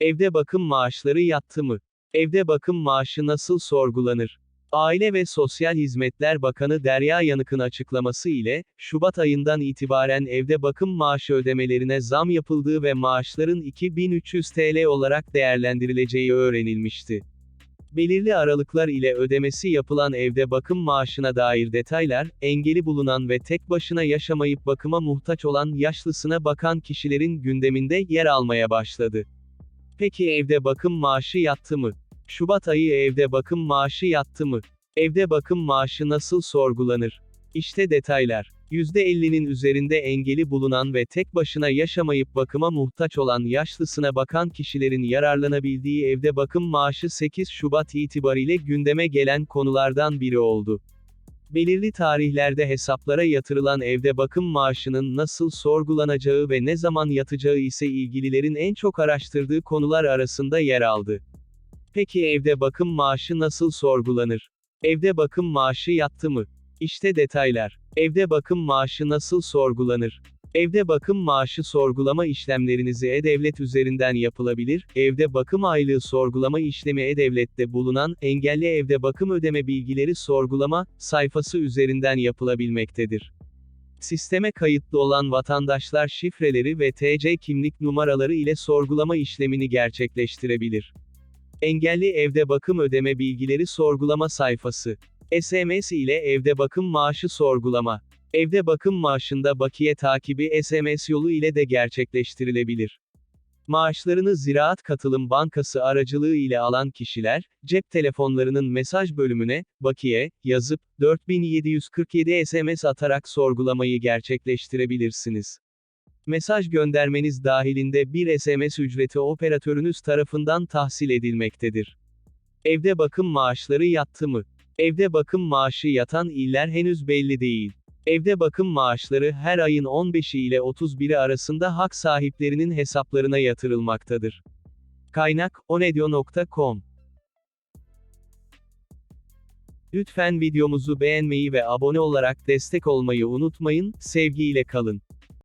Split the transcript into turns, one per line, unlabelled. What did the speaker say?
Evde bakım maaşları yattı mı? Evde bakım maaşı nasıl sorgulanır? Aile ve Sosyal Hizmetler Bakanı Derya Yanık'ın açıklaması ile, Şubat ayından itibaren evde bakım maaşı ödemelerine zam yapıldığı ve maaşların 2300 TL olarak değerlendirileceği öğrenilmişti. Belirli aralıklar ile ödemesi yapılan evde bakım maaşına dair detaylar, engeli bulunan ve tek başına yaşamayıp bakıma muhtaç olan yaşlısına bakan kişilerin gündeminde yer almaya başladı. Peki evde bakım maaşı yattı mı? Şubat ayı evde bakım maaşı yattı mı? Evde bakım maaşı nasıl sorgulanır? İşte detaylar. %50'nin üzerinde engeli bulunan ve tek başına yaşamayıp bakıma muhtaç olan yaşlısına bakan kişilerin yararlanabildiği evde bakım maaşı 8 Şubat itibariyle gündeme gelen konulardan biri oldu. Belirli tarihlerde hesaplara yatırılan evde bakım maaşının nasıl sorgulanacağı ve ne zaman yatacağı ise ilgililerin en çok araştırdığı konular arasında yer aldı. Peki evde bakım maaşı nasıl sorgulanır? Evde bakım maaşı yattı mı? İşte detaylar. Evde bakım maaşı nasıl sorgulanır? Evde bakım maaşı sorgulama işlemlerinizi e-devlet üzerinden yapılabilir. Evde bakım aylığı sorgulama işlemi e-devlette bulunan engelli evde bakım ödeme bilgileri sorgulama sayfası üzerinden yapılabilmektedir. Sisteme kayıtlı olan vatandaşlar şifreleri ve TC kimlik numaraları ile sorgulama işlemini gerçekleştirebilir. Engelli evde bakım ödeme bilgileri sorgulama sayfası. SMS ile evde bakım maaşı sorgulama. Evde bakım maaşında bakiye takibi SMS yolu ile de gerçekleştirilebilir. Maaşlarını Ziraat Katılım Bankası aracılığı ile alan kişiler, cep telefonlarının mesaj bölümüne, bakiye, yazıp, 4747 SMS atarak sorgulamayı gerçekleştirebilirsiniz. Mesaj göndermeniz dahilinde bir SMS ücreti operatörünüz tarafından tahsil edilmektedir. Evde bakım maaşları yattı mı? Evde bakım maaşı yatan iller henüz belli değil. Evde bakım maaşları her ayın 15'i ile 31'i arasında hak sahiplerinin hesaplarına yatırılmaktadır. Kaynak onedio.com Lütfen videomuzu beğenmeyi ve abone olarak destek olmayı unutmayın, sevgiyle kalın.